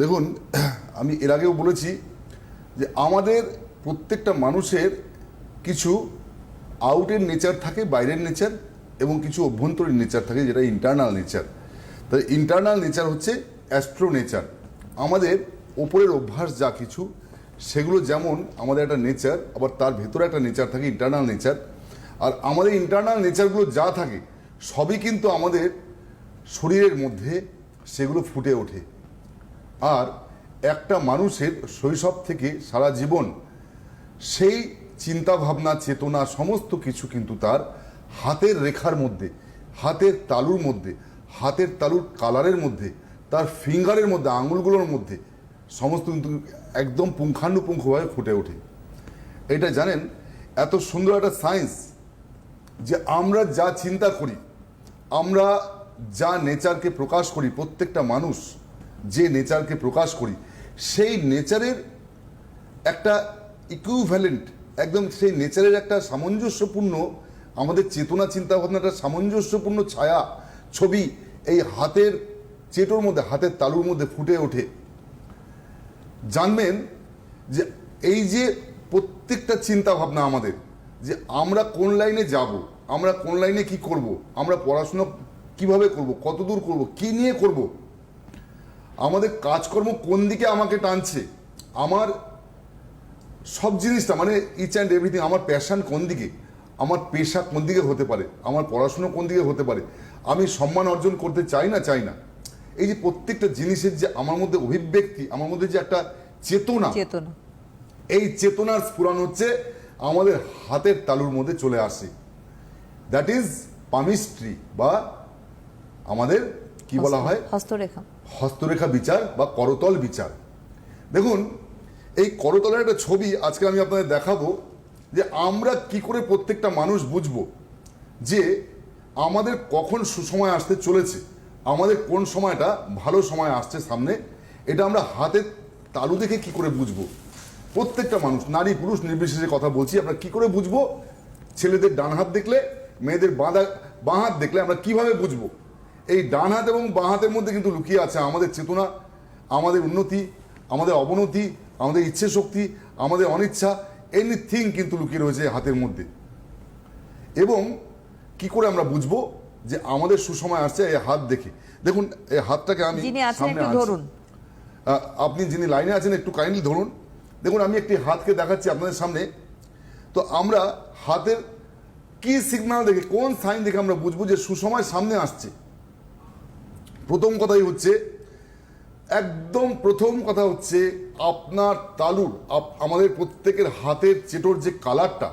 দেখুন, আমি এর আগেও বলেছি যে আমাদের প্রত্যেকটা মানুষের কিছু আউটের নেচার থাকে, বাইরের নেচার এবং কিছু অভ্যন্তরীণ নেচার থাকে, যেটা ইন্টারনাল নেচার তাই ইন্টারনাল নেচার হচ্ছে অ্যাস্ট্রো নেচার আমাদের ওপরের অভ্যাস যা কিছু, সেগুলো যেমন আমাদের একটা নেচার আবার তার ভেতরে একটা নেচার থাকে ইন্টারনাল নেচার আর আমাদের ইন্টারনাল নেচারগুলো যা থাকে, সবই কিন্তু আমাদের শরীরের মধ্যে সেগুলো ফুটে ওঠে। আর একটা মানুষের শৈশব থেকে সারা জীবন সেই চিন্তা ভাবনা চেতনা, সমস্ত কিছু কিন্তু তার হাতের রেখার মধ্যে, হাতের তালুর মধ্যে, হাতের তালুর কালারের মধ্যে, তার ফিঙ্গারের মধ্যে, আঙুলগুলোর মধ্যে সমস্ত কিন্তু একদম পুঙ্খানুপুঙ্খভাবে ফুটে ওঠে। এটা জানেন, এত সুন্দর একটা সায়েন্স যে আমরা যা চিন্তা করি, আমরা যা নেচারকে প্রকাশ করি, প্রত্যেকটা মানুষ যে নেচারকে প্রকাশ করি, সেই নেচারের একটা ইকুইভ্যালেন্ট একদম সেই নেচারের একটা সামঞ্জস্যপূর্ণ, আমাদের চেতনা চিন্তা ভাবনাটা সামঞ্জস্যপূর্ণ ছায়া, ছবি এই হাতের চেটোর মধ্যে, হাতের তালুর মধ্যে ফুটে ওঠে। জানবেন যে এই যে প্রত্যেকটা চিন্তা ভাবনা আমাদের, যে আমরা কোন লাইনে যাব, আমরা কোন লাইনে কি করব, আমরা পড়াশোনা কীভাবে করব কত দূর করব, কি নিয়ে করব আমাদের কাজকর্ম কোন দিকে আমাকে টানছে? আমার সব জিনিসটা মানে ইচ অ্যান্ড এভরিথিং আমার প্যাশন কোন দিকে? আমার পেশা কোন দিকে হতে পারে? আমার পড়াশুনো কোন দিকে হতে পারে? আমি সম্মান অর্জন করতে চাই না চাই না? এই যে প্রত্যেকটা জিনিসের যে আমার মধ্যে অভিব্যক্তি আমার মধ্যে যে একটা চেতনা চেতনা। এই চেতনার স্ফুরণ হচ্ছে আমাদের হাতের তালুর মধ্যে চলে আসে। দ্যাট ইজ পামিস্ট্রি বা আমাদের কি বলা হয়? হস্তরেখা। হস্তরেখা বিচার বা করতল বিচার। দেখুন, এই করতলের একটা ছবি আজকে আমি আপনাদের দেখাবো যে আমরা কি করে প্রত্যেকটা মানুষ বুঝব যে আমাদের কখন সুসময় আসতে চলেছে, আমাদের কোন সময়টা ভালো সময় আসছে সামনে, এটা আমরা হাতের তালু দেখে কি করে বুঝব? প্রত্যেকটা মানুষ, নারী, পুরুষ নির্বিশেষে কথা বলছি, আমরা কি করে বুঝব? ছেলেদের ডান হাত দেখলে, মেয়েদের বাঁধা বাঁ হাত দেখলে আমরা কীভাবে বুঝব? এই ডান হাত এবং বাঁ হাতের মধ্যে কিন্তু লুকিয়ে আছে আমাদের চেতনা আমাদের উন্নতি আমাদের অবনতি আমাদের ইচ্ছে শক্তি আমাদের অনিচ্ছা এনিথিং কিন্তু লুকিয়ে রয়েছে হাতের মধ্যে। এবং কি করে আমরা বুঝব যে আমাদের সুসময় আসছে এই হাত দেখে? দেখুন এই হাতটাকে আমি সামনে ধরুন। আপনি যিনি লাইনে আছেন একটু কাইন্ডলি ধরুন। দেখুন আমি একটি হাতকে দেখাচ্ছি আপনাদের সামনে। তো আমরা হাতের কি সিগন্যাল দেখে কোন সাইন দেখে আমরা বুঝব যে সুসময় সামনে আসছে? প্রথম কথাই হচ্ছে একদম প্রথম কথা হচ্ছে আপনার তালুর আমাদের প্রত্যেকের হাতের চেটোর যে কালারটা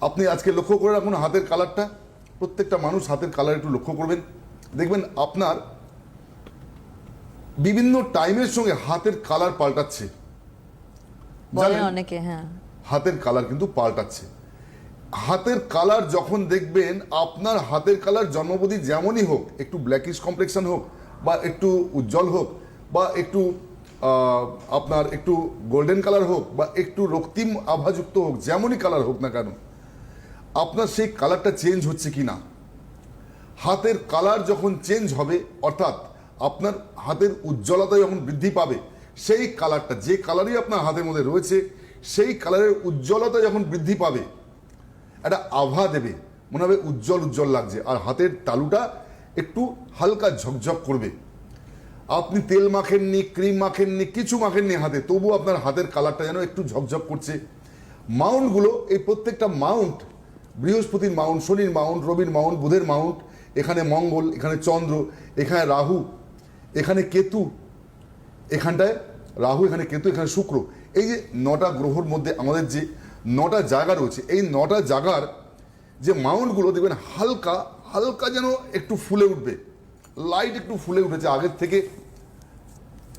আপনি আজকে লক্ষ্য করে রাখুন হাতের কালারটা প্রত্যেকটা মানুষ হাতের কালার একটু লক্ষ্য করবেন। দেখবেন আপনার বিভিন্ন টাইমের সঙ্গে হাতের কালার পাল্টাচ্ছে। হ্যাঁ। হাতের কালার কিন্তু পাল্টাচ্ছে। হাতের কালার যখন দেখবেন, আপনার হাতের কালার জন্মবধি যেমনই হোক, একটু ব্ল্যাকিশ কমপ্লেকশন হোক বা একটু উজ্জ্বল হোক বা একটু আপনার একটু গোল্ডেন কালার হোক বা একটু রক্তিম আভাযুক্ত হোক, যেমনই কালার হোক না কেন, আপনার সেই কালারটা চেঞ্জ হচ্ছে কি না? হাতের কালার যখন চেঞ্জ হবে, অর্থাৎ আপনার হাতের উজ্জ্বলতা যখন বৃদ্ধি পাবে, সেই কালারটা যে কালারই আপনার হাতের মধ্যে রয়েছে, সেই কালারের উজ্জ্বলতা যখন বৃদ্ধি পাবে একটা আভা দেবে। মনে হবে উজ্জ্বল উজ্জ্বল লাগছে। আর হাতের তালুটা একটু হালকা ঝকঝক করবে। আপনি তেল মাখেননি, ক্রিম মাখেননি, কিছু মাখেননি হাতে, তবু আপনার হাতের কালারটা যেন একটু ঝকঝক করছে। মাউন্টগুলো, এই প্রত্যেকটা মাউন্ট, বৃহস্পতির মাউন্ট, শনির মাউন্ট, রবির মাউন্ট, বুধের মাউন্ট, এখানে মঙ্গল, এখানে চন্দ্র, এখানে রাহু, এখানে কেতু, এখানটায় রাহু, এখানে কেতু, এখানে শুক্র। এই যে নটা গ্রহর মধ্যে আমাদের যে নটা জায়গা রয়েছে। এই নটা জায়গার যে মাউন্টগুলো দেখবেন হালকা হালকা যেন একটু ফুলে উঠবে। লাইট একটু ফুলে উঠেছে আগের থেকে।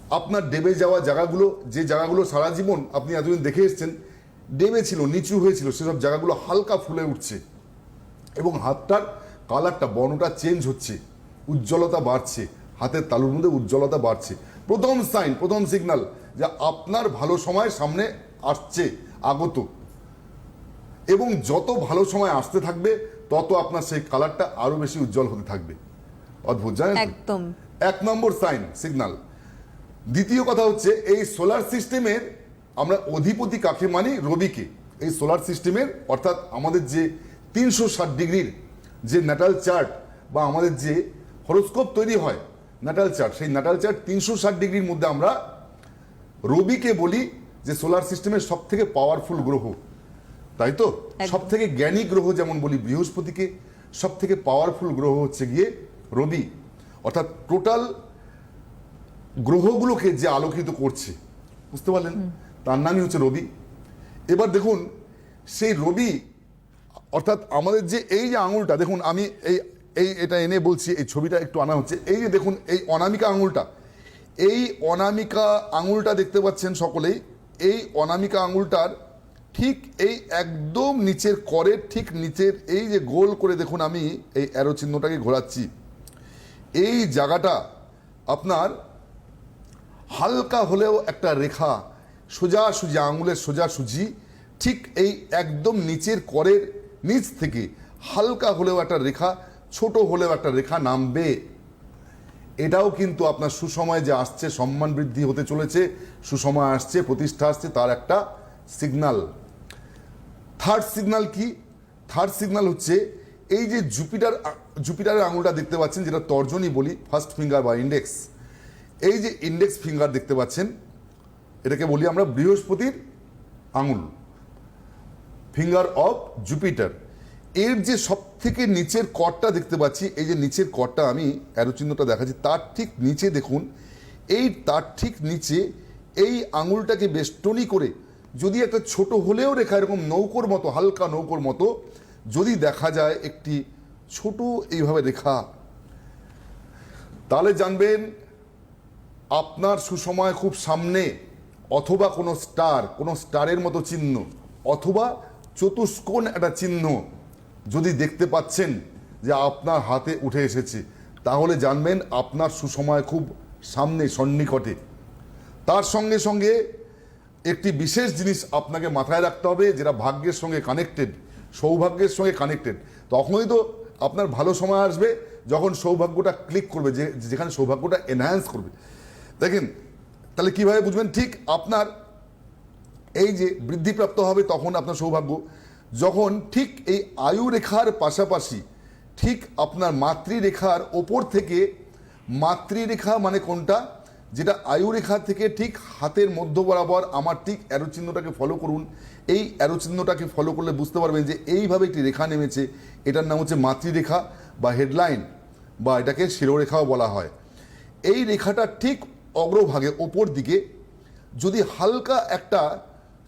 আপনার ডেবে যাওয়া জায়গাগুলো যে জায়গাগুলো সারা জীবন আপনি এতদিন দেখে এসছেন, ডেবে ছিল, নিচু হয়েছিল সেসব জায়গাগুলো হালকা ফুলে উঠছে। এবং হাতটার কালারটা, বর্ণটা চেঞ্জ হচ্ছে। উজ্জ্বলতা বাড়ছে। হাতের তালুর মধ্যে উজ্জ্বলতা বাড়ছে। প্রথম সাইন প্রথম সিগন্যাল যে আপনার ভালো সময় সামনে আসছে, আগত। এবং যত ভালো সময় আসতে থাকবে তত আপনার সেই কালারটা আরও বেশি উজ্জ্বল হতে থাকবে। অদ্ভুত জানেন? একদম। এক নম্বর সাইন সিগন্যাল দ্বিতীয় কথা হচ্ছে এই সোলার সিস্টেমের আমরা অধিপতি কাকে মানি? রবিকে। এই সোলার সিস্টেমের অর্থাৎ আমাদের যে তিনশো ষাট ডিগ্রির যে ন্যাটাল চার্ট বা আমাদের যে হরোস্কোপ তৈরি হয় ন্যাটাল চার্ট সেই ন্যাটাল চার্ট তিনশো ষাট ডিগ্রির মধ্যে আমরা রবিকে বলি যে সোলার সিস্টেমের সব থেকে পাওয়ারফুল গ্রহ। তাই তো। সব থেকে জ্ঞানী গ্রহ যেমন বলি বৃহস্পতিকে সব থেকে পাওয়ারফুল গ্রহ হচ্ছে গিয়ে রবি। অর্থাৎ টোটাল গ্রহগুলোকে যে আলোকিত করছে। বুঝতে পারলেন? তার নামই হচ্ছে রবি। এবার দেখুন সেই রবি অর্থাৎ আমাদের যে এই যে আঙুলটা দেখুন আমি এই এই এটা এনে বলছি এই ছবিটা একটু আনা হচ্ছে। এই যে দেখুন এই অনামিকা আঙুলটা। এই অনামিকা আঙুলটা দেখতে পাচ্ছেন সকলেই। এই অনামিকা আঙুলটার ঠিক এই একদম নিচের করের ঠিক নিচের এই যে গোল করে দেখুন আমি এই অ্যারো চিহ্নটাকে ঘোরাচ্ছি। এই জায়গাটা আপনার হালকা হলেও একটা রেখা, সোজা সুজি, আঙুলের সোজা সুজি, ঠিক এই একদম নিচের করের নিচ থেকে হালকা হলেও একটা রেখা, ছোট হলেও একটা রেখা নামবে। এটাও কিন্তু আপনার সুসময় যে আসছে, সম্মান বৃদ্ধি হতে চলেছে, সুসময় আসছে, প্রতিষ্ঠা আসছে, তার একটা সিগনাল থার্ড সিগনাল কি? থার্ড সিগনাল হচ্ছে এই যে জুপিটার জুপিটারের আঙুলটা দেখতে পাচ্ছেন, যেটা তর্জনী বলি ফার্স্ট ফিঙ্গার বা ইন্ডেক্স এই যে ইন্ডেক্স ফিঙ্গার দেখতে পাচ্ছেন, এটাকে বলি আমরা বৃহস্পতির আঙুল। ফিঙ্গার অফ জুপিটার এর যে সব থেকে নিচের কটটা দেখতে পাচ্ছি, এই যে নিচের কটটা আমি অ্যারোচিহ্নটা দেখাচ্ছি, তার ঠিক নিচে দেখুন, এই তার ঠিক নিচে এই আঙুলটাকে বেষ্টনী করে যদি একটা ছোট হলেও রেখা এরকম নৌকোর মতো, হালকা নৌকোর মতো, যদি দেখা যায় একটি ছোট এইভাবে রেখা, তাহলে জানবেন আপনার সুসময় খুব সামনে, অথবা কোনো স্টার, কোনো স্টারের মতো চিহ্ন, অথবা চতুষ্কোণ একটা চিহ্ন যদি দেখতে পাচ্ছেন যে আপনার হাতে উঠে এসেছে, তাহলে জানবেন আপনার সুসময় খুব সামনে, সন্নিকটে। তার সঙ্গে সঙ্গে একটি বিশেষ জিনিস আপনাকে মাথায় রাখতে হবে, যেটা ভাগ্যের সঙ্গে কানেক্টেড সৌভাগ্যের সঙ্গে কানেক্টেড তখনই তো আপনার ভালো সময় আসবে, যখন সৌভাগ্যটা ক্লিক করবে, যে, যেখানে সৌভাগ্যটা এনহ্যান্স করবে। দেখেন, তাহলে কীভাবে বুঝবেন? ঠিক আপনার এই যে বৃদ্ধিপ্রাপ্ত হবে, তখন আপনার সৌভাগ্য। যখন ঠিক এই আয়ু রেখার পাশাপাশি, ঠিক আপনার মাতৃরেখার ওপর থেকে মাতৃরেখা মানে কোনটা? যেটা আয়ুরেখা থেকে ঠিক হাতের মধ্য বরাবর আমার ঠিক অ্যারো চিহ্নটাকে ফলো করুন। এই অ্যারো চিহ্নটাকে ফলো করলে বুঝতে পারবেন যে এইভাবে একটি রেখা নেমেছে। এটার নাম হচ্ছে মাতৃরেখা বা হেডলাইন বা এটাকে শিরোরেখাও বলা হয়। এই রেখাটা ঠিক অগ্রভাগে ওপর দিকে, যদি হালকা একটা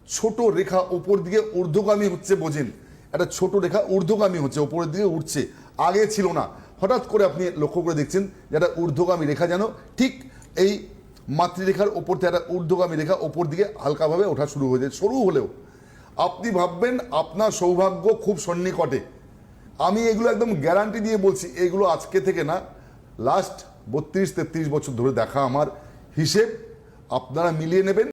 ছোট রেখা ওপর দিকে ঊর্ধ্বগামী হচ্ছে বোঝেন। একটা ছোট রেখা ঊর্ধ্বগামী হচ্ছে, ওপরের দিকে উঠছে। আগে ছিল না। হঠাৎ করে আপনি লক্ষ্য করে দেখছেন যে একটা ঊর্ধ্বগামী রেখা যেন ঠিক এই মাতৃরেখার ওপর থেকে একটা ঊর্ধ্বগামী রেখা ওপর দিকে হালকাভাবে ওঠা শুরু হয়ে যায় সরু হলেও আপনি ভাববেন আপনার সৌভাগ্য খুব সন্নিকটে। আমি এগুলো একদম গ্যারান্টি দিয়ে বলছি, এগুলো আজকে থেকে না লাস্ট বত্রিশ তেত্রিশ বছর ধরে দেখা আমার। হিসেব আপনারা মিলিয়ে নেবেন।